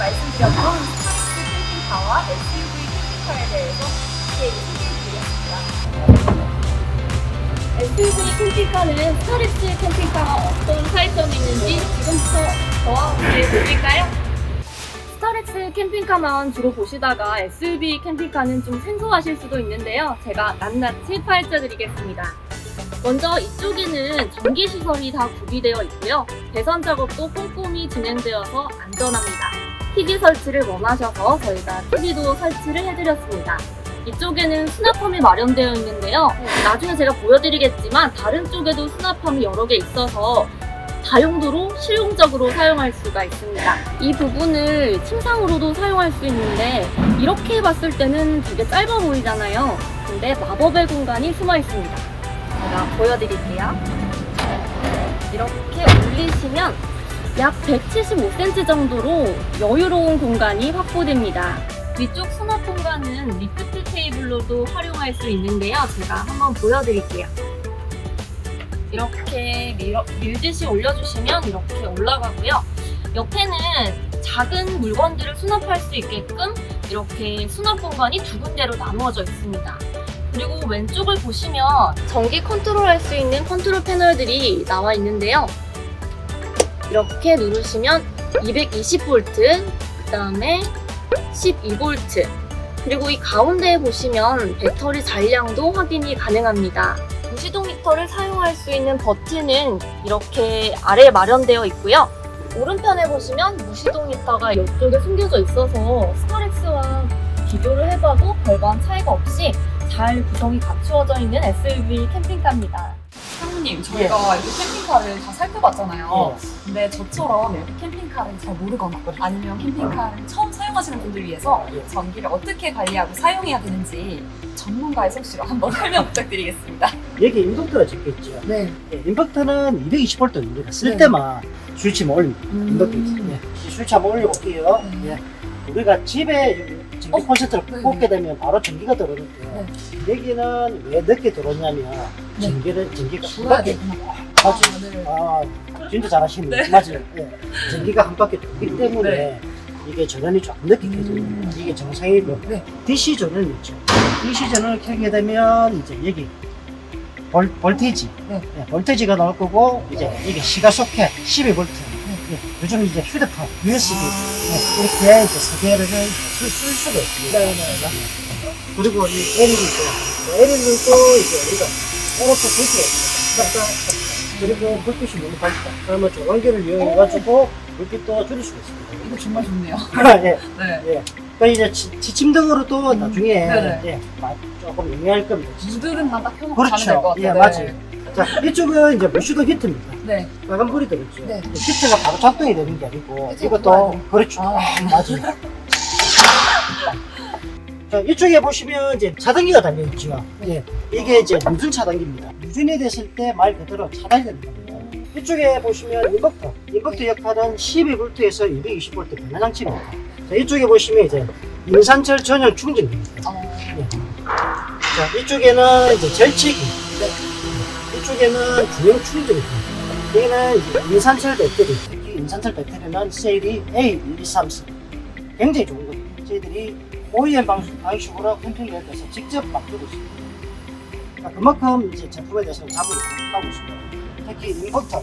여러분, 캠핑카와 SUV 캠핑카에 대해서 자세히 소개해드리겠습니다. SUV 캠핑카는 스타렉스 캠핑카와 어떤 차이점이 있는지 지금부터 저와 함께 보실까요? 스타렉스 캠핑카만 주로 보시다가 SUV 캠핑카는 좀 생소하실 수도 있는데요. 제가 낱낱이 파헤쳐 드리겠습니다. 먼저 이쪽에는 전기 시설이 다 구비되어 있고요. 배선 작업도 꼼꼼히 진행되어서 안전합니다. TV 설치를 원하셔서 저희가 TV도 설치를 해드렸습니다. 이쪽에는 수납함이 마련되어 있는데요. 나중에 제가 보여드리겠지만 다른 쪽에도 수납함이 여러 개 있어서 다용도로 실용적으로 사용할 수가 있습니다. 이 부분을 침상으로도 사용할 수 있는데 이렇게 봤을 때는 되게 짧아 보이잖아요. 근데 마법의 공간이 숨어 있습니다. 제가 보여드릴게요. 이렇게 올리시면 약 175cm 정도로 여유로운 공간이 확보됩니다. 위쪽 수납 공간은 리프트 테이블로도 활용할 수 있는데요. 제가 한번 보여드릴게요. 이렇게 밀듯이 올려주시면 이렇게 올라가고요. 옆에는 작은 물건들을 수납할 수 있게끔 이렇게 수납 공간이 두 군데로 나누어져 있습니다. 그리고 왼쪽을 보시면 전기 컨트롤 할 수 있는 컨트롤 패널들이 나와 있는데요. 이렇게 누르시면 220V, 그 다음에 12V, 그리고 이 가운데에 보시면 배터리 잔량도 확인이 가능합니다. 무시동 히터를 사용할 수 있는 버튼은 이렇게 아래에 마련되어 있고요. 오른편에 보시면 무시동 히터가 이쪽에 숨겨져 있어서 스타렉스와 비교를 해봐도 별반 차이가 없이 잘 구성이 갖추어져 있는 SUV 캠핑카입니다. 사모님, 저희가 이렇게 캠핑카를 다 살펴봤잖아요. 근데 저처럼 이렇게 캠핑카를 잘 모르거나 아니면 캠핑카를 처음 사용하시는 분들 위해서 예. 전기를 어떻게 관리하고 사용해야 되는지 전문가의 솜씨로 한번 설명 부탁드리겠습니다. 여기 인덕터가 적혀 있죠. 네. 예, 인덕터는 220V 우리가 쓸 네. 때만 스위치만 올립니다. 인덕터 있어요. 음. 예. 이 스위치 한번 올려볼게요. 네. 예. 우리가 집에 전기 어? 콘센트를 네, 꽂게 되면 바로 전기가 들어오는데 네. 여기는 왜 늦게 들어오냐면 네. 전기를 전기가 한 바퀴 되구나. 맞죠? 네. 아 진짜 잘하시네. 네. 맞아요. 예. 전기가 한 바퀴 돌기 때문에 네. 이게 전원이 조금 늦게 켜져요. 음. 이게 정상이고 네. DC 전원이 있죠. DC 전원을 켜게 되면 이제 여기 볼, 볼테이지, 네. 예, 볼테이지가 나올 거고 이제 이게 시가소켓 12V. 예, 요즘 이제 휴대폰 USB 예, 이렇게 이제 세 개를 쓸, 쓸 수가 있습니다. 네, 그리고 이 LED 있죠. LED도 이제 우리가 이렇게 불빛 있습니다. 그리고 불빛이 너무 밝다. 그러면 조광기를 이용해 가지고 불빛도 줄일 수가 있습니다. 이거 정말 좋네요. 예, 네. 예. 그러니까 이제 지, 지침등으로도 나중에 네네. 예, 마- 조금 용이할 겁니다. 무드등만 딱 켜놓고 될것 그렇죠. 예, 같아요. 맞아요. 자, 이쪽은 이제 무시동 히트입니다. 네. 빨간 불이 들어있죠. 네. 히트가 바로 작동이 되는 게 아니고 이것도. 그렇죠. 아. 맞아요. 자, 이쪽에 보시면 이제 차단기가 달려있죠. 예. 이게 이제 무준 차단기입니다. 무준이 됐을 때 말 그대로 차단이 되는 겁니다. 이쪽에 보시면 인버터. 인버터 역할은 12V에서 220V 변화 장치입니다. 자, 이쪽에 보시면 이제 인산철 전용 충전기입니다. 어, 자, 이쪽에는 이제 절치기. 주행 충전기입니다. 여기는 이제 인산철 배터리. 특히 인산철 배터리는 셀이 A1234. 굉장히 좋은 거예요. 저희들이 OEM 방식, 방식으로 캠핑을 해서 직접 만들고 있습니다. 그러니까 그만큼 이제 제품에 대해서 자부를 하고 있습니다. 특히 인버터,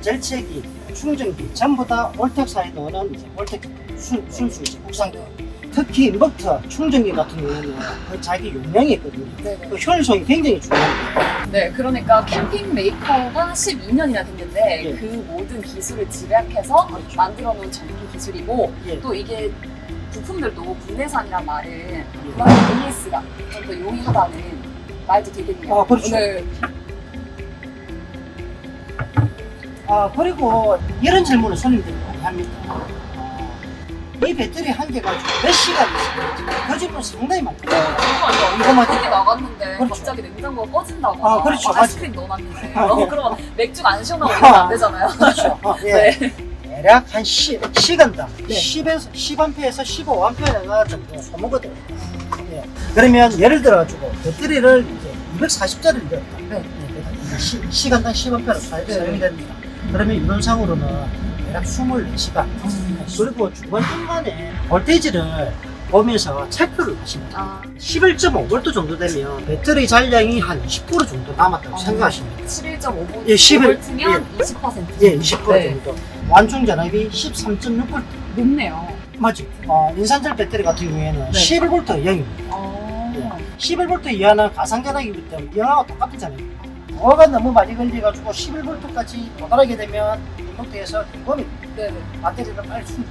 절체기, 충전기 전부 다 올텍사에 넣는 이제 올텍 순, 순수 이제 국산 특히 인버터 충전기 같은 경우는 그 자기 용량이 있거든요. 네. 그 효율성이 굉장히 중요합니다. 네, 그러니까 캠핑 메이커가 12년이나 됐는데 예. 그 모든 기술을 집약해서 그렇죠. 만들어 놓은 전기 기술이고 예. 또 이게 부품들도 국내산이란 말은 그만큼 AS가 좀 더 용이하다는 말도 되겠네요. 아, 그렇죠. 네. 아 그리고 이런 질문을 손님들이 많이 합니다. 어, 이 배터리 한 개가 몇 시간 있습니까? 그 질문 상당히 많거든요. 잠깐만요. 이거 맞죠? 밖에 나갔는데 그렇죠. 갑자기 냉장고가 꺼진다고. 아, 그렇죠. 아이스크림 넣어놨는데. 아, 어, 예. 그러면 맥주가 안 시원하고 이러면 안 되잖아요. 그렇죠. 어, 예. 네. 대략 한 시, 시간당 네. 10에서 10A에서 15A가 정도 소모거든요. 예. 그러면 예를 들어가지고 배터리를 이제 240짜리를 넣었다. 네. 시, 시간당 10A로 사, 네. 사용이 됩니다. 그러면 이론상으로는 대략 24시간. 그리고 중간중간에 볼테이지를 보면서 체크를 하십니다. 아, 11.5V 정도 되면 배터리 잔량이 한 20% 정도 남았다고 아, 돼요. 11.5V 예, 11, 면 20%. 예, 20% 네. 정도. 완충 전압이 13.6V. 높네요. 맞지? 어, 인산철 배터리 같은 경우에는 네. 11V 이하입니다. 어. 11V 이하는 가상 전압이기 때문에 이하가 똑같잖아요. 뭐가 너무 많이 걸려가지고 11V까지 도달하게 되면 인덕트에서 공범이 네네. 배터리를 빨리 충전.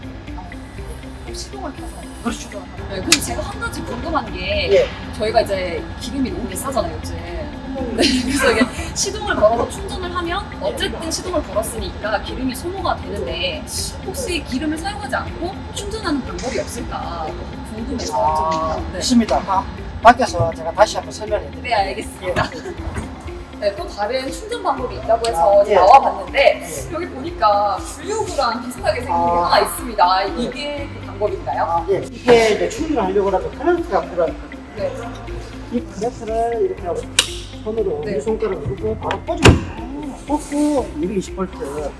그럼 시동을 켜서. 그렇죠. 네, 그럼 제가 한 가지 궁금한 게 예. 저희가 이제 기름이 너무 비싸잖아요, 요즘. 네, 그래서 이게 시동을 걸어서 충전을 하면 어쨌든 시동을 걸었으니까 기름이 소모가 되는데 혹시 기름을 사용하지 않고 충전하는 방법이 없을까 궁금해서 아, 좀 네. 있습니다. 아, 밖에서 제가 다시 한번 설명해 드릴게요. 네, 알겠습니다. 네, 또 다른 충전 방법이 있다고 해서 아, 예. 나와 봤는데 예. 여기 보니까 분류구랑 비슷하게 생긴 게 아. 하나 있습니다. 이게 그 방법인가요? 아, 예. 이게 이제 충전하려고 하면 커넥트가 필요합니다. 네. 이 커넥트를 이렇게 하고 손으로 네. 이 손가락을 누르고 바로 꽂습니다. 꽂고 220V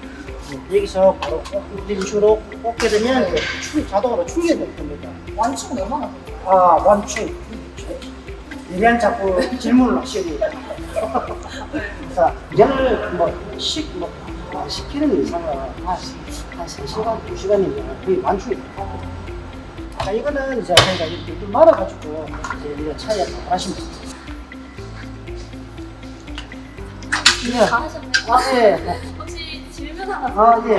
여기서 바로 꽂- 이런 식으로 꽂게 되면 이제 충- 자동으로 충전될 겁니다. 완충은 얼마나 걸려요? 아, 완충. 예리한 자꾸 질문을 하시고. 자, 얘를 뭐, 식, 뭐, 아, 시키는 이상은 한, 한 3시간, 2시간이면 거의 완충이 돼요. 자, 이거는 이제 저희가 이렇게 좀 말아가지고 이제 이거 차에 하시면 됩니다. 예. 다 하셨네요. 아, 예. 혹시 질문 하나 아, 예.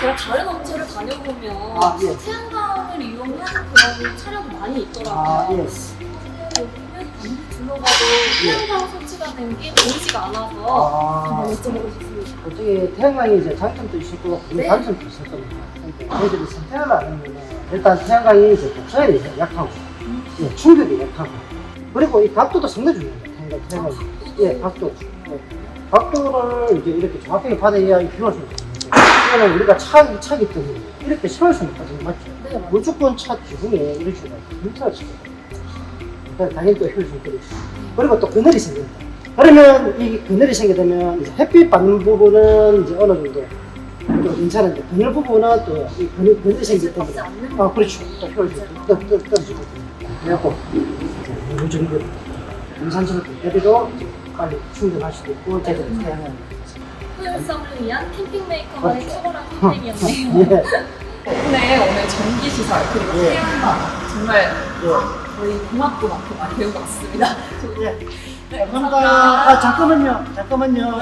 제가 다른 업체를 다녀보면 아, 예. 태양광을 이용하는 그런 차량도 많이 있더라고요. 아, 예. 예. 태양광 설치가 된 게 보이지가 않아서 아, 한번 여쭤보고 싶습니다. 어떻게 태양광이 이제 장점도 있을 거고 네. 단점도 있을 겁니다. 그러니까 저희들이 선택을 안 하면 일단 태양광이 이제 독자열이 약하고 예, 충격이 약하고 그리고 이 각도도 상당히 중요합니다. 태양광, 태양광이. 예, 각도. 예. 각도를 이제 이렇게 정확하게 받아야 이 수가 있는데 이거는 우리가 차기, 차기 때문에 이렇게 세울 수는 없거든요. 맞죠? 네, 맞아요. 무조건 차 지붕에 이런 식으로 물타가 치거든요. 당연히 또 효율성이 있죠. 그리고 또 그늘이 생깁니다. 그러면 이 그늘이 생기게 되면 이제 햇빛 받는 부분은 이제 어느 정도 좀 괜찮은데 그늘 부분은 또이 그늘, 그늘이 생기기 때문에 아 그렇죠. 또 떨- 떨- 떨어지거든요. 그래갖고 어느 정도 인산철 배터리도 빨리 충전할 수도 있고 제대로 사용하는 효율성을 위한 캠핑 메이커만의 초월한 선택이었네요. 예. 덕분에 오늘 전기 시설 그리고 예. 태양광 정말 예. 거의 공학고만큼 많이 배운 것 같습니다. 예. 네, 감사합니다. 아, 잠깐만요. 잠깐만요.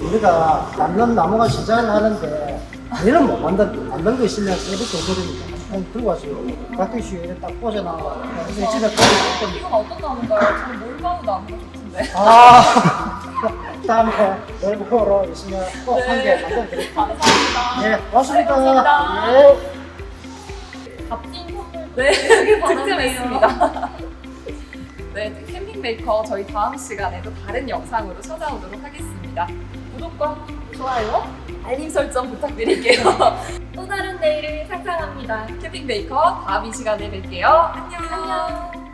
우리가 남는 나무가 제작을 하는데 얘는 못 만든 거 있으면 세부터 오거든요. 그냥 들고 와서 가끔씩 딱 꽂아놔. 그래서 집에 가고 이건 어떤 나무인가요? 저는 몰바우 나무가 좋던데. 아, 다음에 외국어로 있으면 꼭 한 개 만들어 드릴게요. 감사합니다. 예, 고맙습니다. 감사합니다. 예. 값진 네. 득템했습니다. 네, 캠핑 메이커 저희 다음 시간에도 다른 영상으로 찾아오도록 하겠습니다. 구독과 좋아요. 알림 설정 부탁드릴게요. 또 다른 내일을 상상합니다. 캠핑 메이커 다음 이 시간에 뵐게요. 안녕. 안녕.